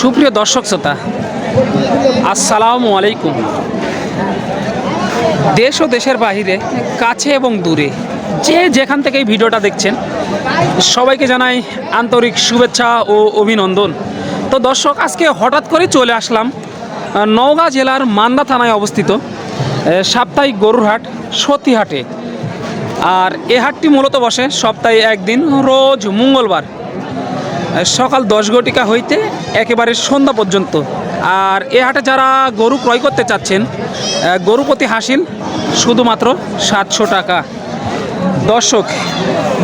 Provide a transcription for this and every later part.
সুপ্রিয় দর্শক শ্রোতা, আসসালামু আলাইকুম। দেশ ও দেশের বাহিরে, কাছে এবং দূরে, যে যেখান থেকে এই ভিডিওটা দেখছেন, সবাইকে জানাই আন্তরিক শুভেচ্ছা ও অভিনন্দন। তো দর্শক, আজকে হঠাৎ করে চলে আসলাম নওগাঁ জেলার মান্দা থানায় অবস্থিত সাপ্তাহিক গরুর হাট, সতীহাটে। আর এ হাটটি মূলত বসে সপ্তাহে একদিন, রোজ মঙ্গলবার। সকাল দশ ঘটিকা হইতে একেবারে সন্ধ্যা পর্যন্ত। আর এ হাটে যারা গরু ক্রয় করতে চাচ্ছেন গরু প্রতি হাসিল শুধুমাত্র সাতশো টাকা। দর্শক,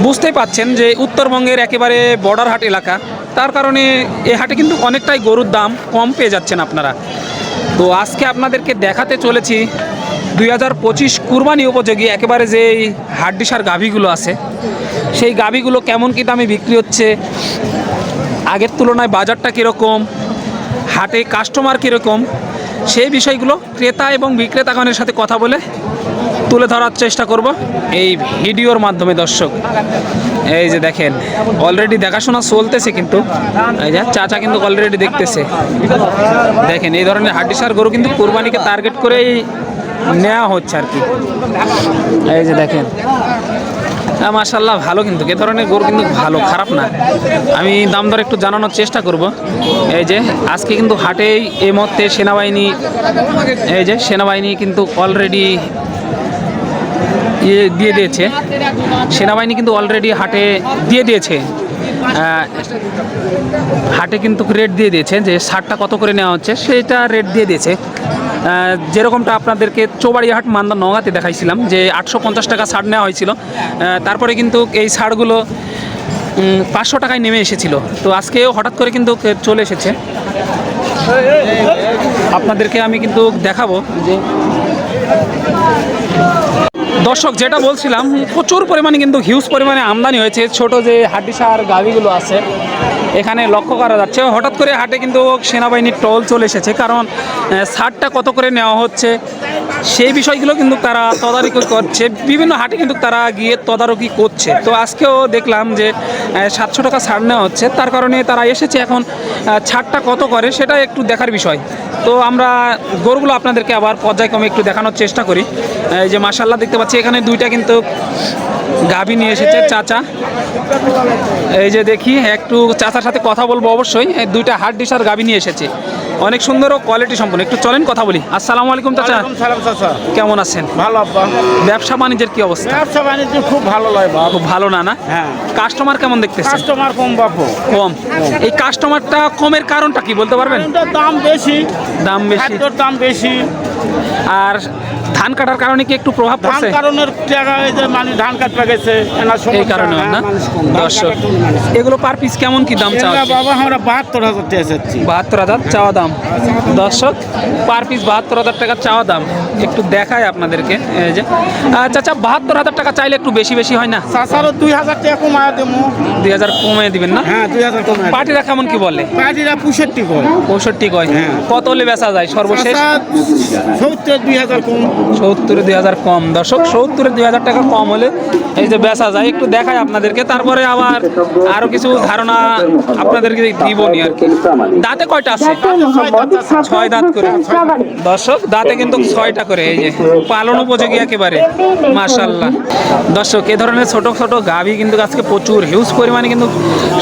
বুঝতেই পাচ্ছেন যে উত্তরবঙ্গের একেবারে বর্ডার হাট এলাকা, তার কারণে এ হাটে কিন্তু অনেকটাই গরুর দাম কম পেয়ে যাচ্ছেন আপনারা। তো আজকে আপনাদেরকে দেখাতে চলেছি দুই হাজার পঁচিশ কুরবানি উপযোগী একেবারে যে হাড্ডিসার গাভীগুলো আছে, সেই গাভীগুলো কেমন কী দামে বিক্রি হচ্ছে আগের তুলনায় বাজারটা কীরকম? হাটে কাস্টমার কীরকম? সেই বিষয়গুলো ক্রেতা এবং বিক্রেতাগণের সাথে কথা বলে তুলে ধরার চেষ্টা করব এই ভিডিওর মাধ্যমে, দর্শক। এই যে দেখেন অলরেডি দেখাশোনা চলতেছে কিন্তু। এই যে চাচা কিন্তু অলরেডি দেখতেছে। দেখেন, এই ধরনের হাড্ডিসার গরু কিন্তু কোরবানিকে টার্গেট করেই নেওয়া হচ্ছে আর কি। এই যে দেখেন মাশাল্লাহ ভালো কিন্তু। এ ধরনের গরু কিন্তু ভালো, খারাপ না। আমি দাম দর একটু জানানোর চেষ্টা করব। এই যে, আজকে কিন্তু হাটেই এই মুহূর্তে সেনাবাহিনী, এই যে, সেনাবাহিনী কিন্তু অলরেডি ইয়ে দিয়ে দিয়েছে। সেনাবাহিনী কিন্তু অলরেডি হাটে দিয়ে দিয়েছে। হাটে কিন্তু রেট দিয়ে দিয়েছে যে সারটা কত করে নেওয়া হচ্ছে, সেটা রেট দিয়ে দিয়েছে। যেরকমটা আপনাদেরকে চৌবাড়িয়া হাট মান্দা নগাতে দেখাইছিলাম যে আটশো পঞ্চাশ টাকা ছাড় নেওয়া হয়েছিল। তারপরে কিন্তু এই ছাড়গুলো পাঁচশো টাকায় নেমে এসেছিল। তো আজকেও হঠাৎ করে কিন্তু চলে এসেছে। আপনাদেরকে আমি কিন্তু দেখাবো যে দর্শক, যেটা বলছিলাম, প্রচুর পরিমাণে কিন্তু হিউজ পরিমাণে আমদানি হয়েছে। ছোট যে হাড্ডিসার গাভিগুলো আছে এখানে লক্ষ্য করা যাচ্ছে। হঠাৎ করে হাটে কিন্তু সেনাবাহিনীর টল চলে এসেছে। কারণ সারটা কত করে নেওয়া হচ্ছে? সেই বিষয়গুলো কিন্তু তারা তদারকি করছে। বিভিন্ন হাটে কিন্তু তারা গিয়ে তদারকি করছে। তো আজকেও দেখলাম যে সাতশো টাকা ছাড় নেওয়া হচ্ছে। তার কারণে তারা এসেছে এখন ছাড়টা কত করে সেটা একটু দেখার বিষয়। তো আমরা গরুগুলো আপনাদেরকে আবার পর্যায়ক্রমে একটু দেখানোর চেষ্টা করি। এই যে মাসাল্লাহ দেখতে পাচ্ছি, এখানে দুইটা কিন্তু গাভী নিয়ে এসেছে, চাচা। এই যে দেখি, একটু চাচার সাথে কথা বলব অবশ্যই। দুইটা হার্ড ডিসার গাভী নিয়ে এসেছে। অনেক সুন্দর ও কোয়ালিটি সম্পন্ন। একটু চলেন কথা বলি। আসসালামু আলাইকুম চাচা। সালাম চাচা। কেমন আছেন? ভালো আব্বা। ব্যবসা বাণিজ্যের কি অবস্থা? ব্যবসা বাণিজ্য খুব ভালো লয় বাবা খুব ভালো না না? হ্যাঁ। কাস্টমার কেমন দেখতেছেন? কাস্টমার কম বাপু। কম। এই কাস্টমারটা কমের কারণটা কি বলতে পারবেন? দাম বেশি। দাম বেশি। দাম বেশি। আর ধান কাটার কারণে কি একটু প্রভাব ধান পড়ছে? কারণের টাকা এই যে মানুষ ধান কাটতে গেছে এনার এই সমস্যা, কারণে হ্যাঁ, না? মানুষ কম। দর্শক। এগুলো পার পিস কেমন কি দাম চাওয়া হচ্ছে? বাবা আমরা বাহাত্তর হাজার টাকা চাচ্ছি। বাহাত্তর হাজার চাওয়া দাম। দর্শক পার পিস বাহাত্তর হাজার টাকা চাওয়া দাম। একটু দেখায় আপনাদেরকে এই যে। আহ, চাচা বাহাত্তর হাজার টাকা চাইলে একটু বেশি বেশি হয় না? চাচারও দুই হাজার টাকা কমায় দেবো। দুই হাজার কমে দিবেন না? হ্যাঁ দুই হাজার কমায় দেবো। পার্টিরা কেমন কি বলে? পার্টিরা পঁয়ষট্টি কয়। পঁয়ষট্টি কয়। হ্যাঁ। কত হলে বেচা যায়? সর্বশেষ? সত্তর দুই হাজার কম। সত্তরে দুই হাজার কম। দর্শক, সত্তরে দুই হাজার টাকা কম হলে এই যে বেচা যায়, একটু দেখায় আপনাদেরকে। তারপরে আবার আরও কিছু ধারণা আপনাদেরকে দিবনি আর কি। দাঁতে কয়টা আছে? ছয় দাঁত করে। দর্শক, দাঁতে কিন্তু ছয়টা করে, এই যে পালন উপযোগী একেবারে মাশাল্লাহ দর্শক, এ ধরনের ছোট ছোট গাভী কিন্তু আজকে প্রচুর হিউজ পরিমাণে কিন্তু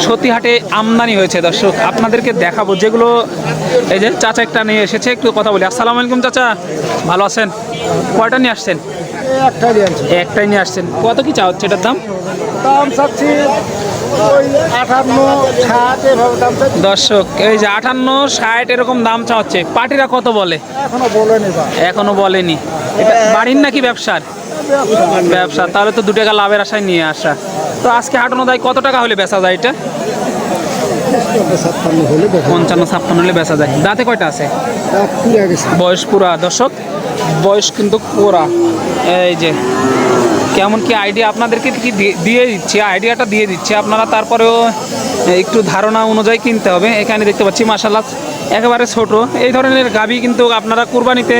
সতীহাটে আমদানি হয়েছে। দর্শক, আপনাদেরকে দেখাবো যেগুলো এই যে চাচা একটা নিয়ে এসেছে, একটু কথা বলি। আসসালামু আলাইকুম চাচা, ভালো আছেন? কয়টা নিয়ে আসছেন? একটাই নিয়ে আসছেন। কত কি চা হচ্ছে এটার দাম? দাম চাচ্ছি দর্শক এই যে আটান্ন ষাট এরকম দাম চা হচ্ছে। পার্টিরা কত বলে? এখনও বলেনি এখনও বলেনি। এটা বাড়ির নাকি ব্যবসার? ব্যবসা। তাহলে তো দু টাকা লাভের আশায় নিয়ে আসা। তো আজকে হাটানো দেয় কত টাকা হলে বেচা যায় এটা? হলে পঞ্চান্ন ছাপ্পান্ন হলে বেচা যায়। দাঁতে কয়টা আছে? বয়স পুরা। দর্শক বয়স কিন্তু পুরা এই যে, কেমন কি আইডিয়া আপনাদেরকে কি দিয়ে- দিচ্ছে? আইডিয়াটা দিয়ে দিচ্ছে। আপনারা তারপরেও একটু ধারণা অনুযায়ী কিনতে হবে। এখানে দেখতে পাচ্ছি মাসাল্লাহ একেবারে ছোট। এই ধরনের গাবি কিন্তু আপনারা কুরবানিতে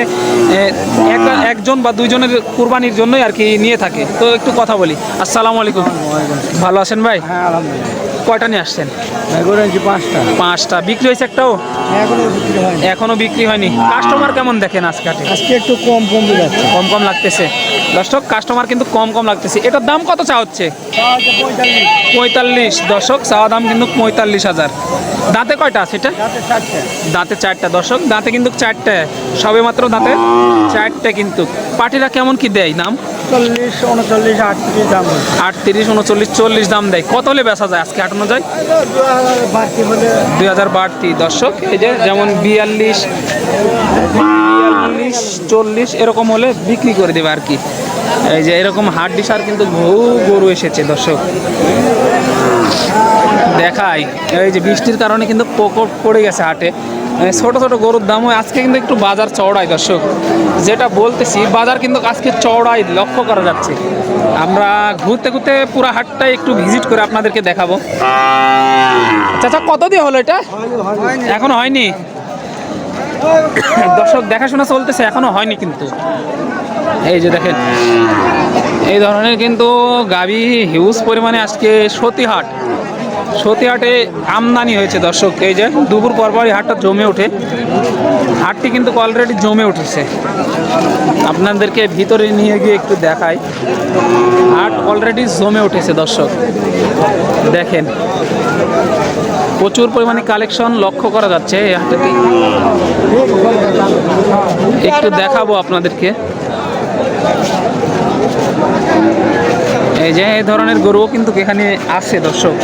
একজন বা দুইজনের কুরবানির জন্যই আর কি নিয়ে থাকে। তো একটু কথা বলি। আসসালামু আলাইকুম। ভালো আছেন ভাই? হ্যাঁ আলহামদুলিল্লাহ। কয়টা নিয়ে আসছেন? পাঁচটা। পাঁচটা। বিক্রি হয়েছে একটাও? এখনও বিক্রি হয়নি। কাস্টমার কেমন দেখেন আজকে? আজকে একটু কম কমে যাচ্ছে। কম কম লাগতেছে। দর্শক কাস্টমার কিন্তু কম কম লাগতেছে। এটার দাম কত চা হচ্ছে? পঁয়তাল্লিশ। দর্শক চাওয়া দাম কিন্তু পঁয়তাল্লিশ হাজার। দাঁতে কয়টা আছে এটা? দাঁতে চারটা। দর্শক দাঁতে কিন্তু চারটে। সবে মাত্র দাঁতে চারটে কিন্তু। পাটিরা কেমন কি দেয়? নাম চল্লিশ উনচল্লিশ আটত্রিশ দাম আটত্রিশ উনচল্লিশ চল্লিশ দাম দেয়। কত হলে বেচা যায় আজকে আটানো যায়? দুই হাজার বাড়তি দর্শক এই যে যেমন বিয়াল্লিশ বিয়াল্লিশ চল্লিশ এরকম হলে বিক্রি করে দেবে আর কি। এই যে এরকম হাট ডিসার কিন্তু বহু গরু এসেছে দর্শক। দেখাই। এই যে বৃষ্টির কারণে কিন্তু পোকর পড়ে গেছে হাটে। ছোট ছোট গরুর দামও আজকে কিন্তু একটু বাজার চওড়াই দর্শক। যেটা বলতেছি, বাজার কিন্তু আজকে চওড়াই লক্ষ্য করা যাচ্ছে। আমরা ঘুরতে ঘুরতে পুরো হাটটাই একটু ভিজিট করে আপনাদেরকে দেখাবো। চাচা, কত দিয়ে হলো এটা? এখনও হয়নি? দর্শক, দেখাশোনা চলতেছে, এখনও হয়নি কিন্তু। এই যে দেখেন, এই ধরনের কিন্তু গাবি হিউজ পরিমাণে আজকে সতীহাট। সতীহাটে আমদানি হয়েছে দর্শক। এই যে দুপুর পরপরই হাটটা জমে ওঠে। হাটটি কিন্তু অলরেডি জমে উঠেছে। আপনাদেরকে ভিতরে নিয়ে গিয়ে একটু দেখাই। হাট অলরেডি জমে উঠেছে দর্শক। দেখেন। প্রচুর পরিমাণে কালেকশন লক্ষ্য করা যাচ্ছে এই হাটেতে একটু দেখাবো আপনাদেরকে। এই যে এই ধরনের গরুও কিন্তু এখানে আছে, দর্শক।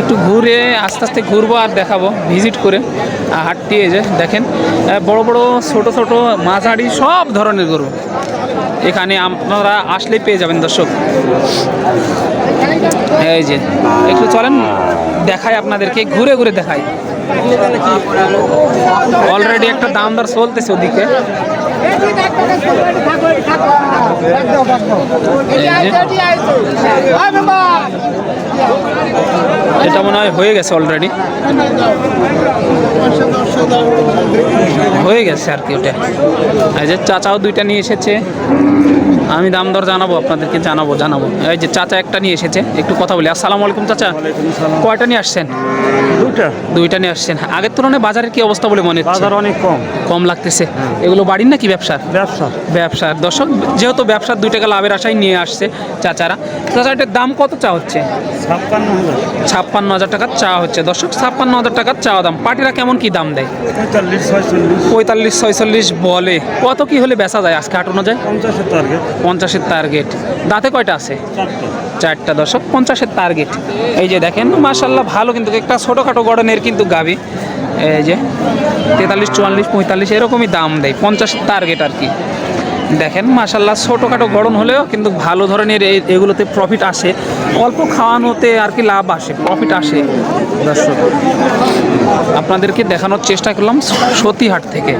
একটু ঘুরে, আস্তে আস্তে ঘুরবো আর দেখাবো ভিজিট করে। হাটটি এই যে দেখেন বড় বড়, ছোট ছোট, মাঝারি সব ধরনের গরু। এখানে আপনারা আসলেই পেয়ে যাবেন, দর্শক। এই যে, একটু চলেন, দেখাই আপনাদেরকে, ঘুরে ঘুরে দেখাই। অলরেডি একটা দাম দর চলতেছে ওদিকে। এটা মনে হয় হয়ে গেছে অলরেডি হয়ে গেছে আর কি ওটা। এই যে চাচাও দুইটা নিয়ে এসেছে। আমি দাম দর জানাব আপনাদেরকে জানাব জানাব। এই যে চাচা একটা নিয়ে এসেছে একটু কথা বলি। আসসালামু আলাইকুম চাচা। কয়টা নিয়ে আসছেন? দুইটা। দুইটা নিয়ে আসছেন। আগের তুলনায় বাজারের কি অবস্থা বলে মনে হচ্ছে? বাজার অনেক কম। কম লাগতেছে। এগুলো বাড়ির নাকি ব্যবসার? ব্যবসা। ব্যবসার। দর্শক যেহেতু ব্যবসার দুই টাকা লাভের আশায় নিয়ে আসছে চাচারা। চাচা এটার দাম কত চা হচ্ছে? ছাপ্পান্ন হাজার। ছাপ্পান্ন হাজার টাকার চা হচ্ছে। দর্শক ছাপ্পান্ন হাজার টাকার চা দাম। পাটিরা কেমন কি দাম দেয়? পঁয়তাল্লিশ পঁয়তাল্লিশ ছয়চল্লিশ বলে। কত কি হলে বেচা যায় আজকে হাট অনুযায়ী? পঞ্চাশের টার্গেট পঞ্চাশের টার্গেট দাঁতে কয়টা আছে? চারটা। দশক পঞ্চাশের টার্গেট এই যে দেখেন মার্শাল্লাহ ভালো কিন্তু একটা ছোটোখাটো গড়নের কিন্তু গাবি। এই যে তেতাল্লিশ চুয়াল্লিশ পঁয়তাল্লিশ এরকমই দাম দেয় পঞ্চাশের টার্গেট আর কি। দেখেন মাসাল্লাহ ছোটোখাটো গরম হলেও কিন্তু ভালো ধরনের এগুলোতে প্রফিট আসে। অল্প খাওয়ানোতে আর কি লাভ আসে প্রফিট আসে। দর্শক, আপনাদেরকে দেখানোর চেষ্টা করলাম সতীহাট থেকে।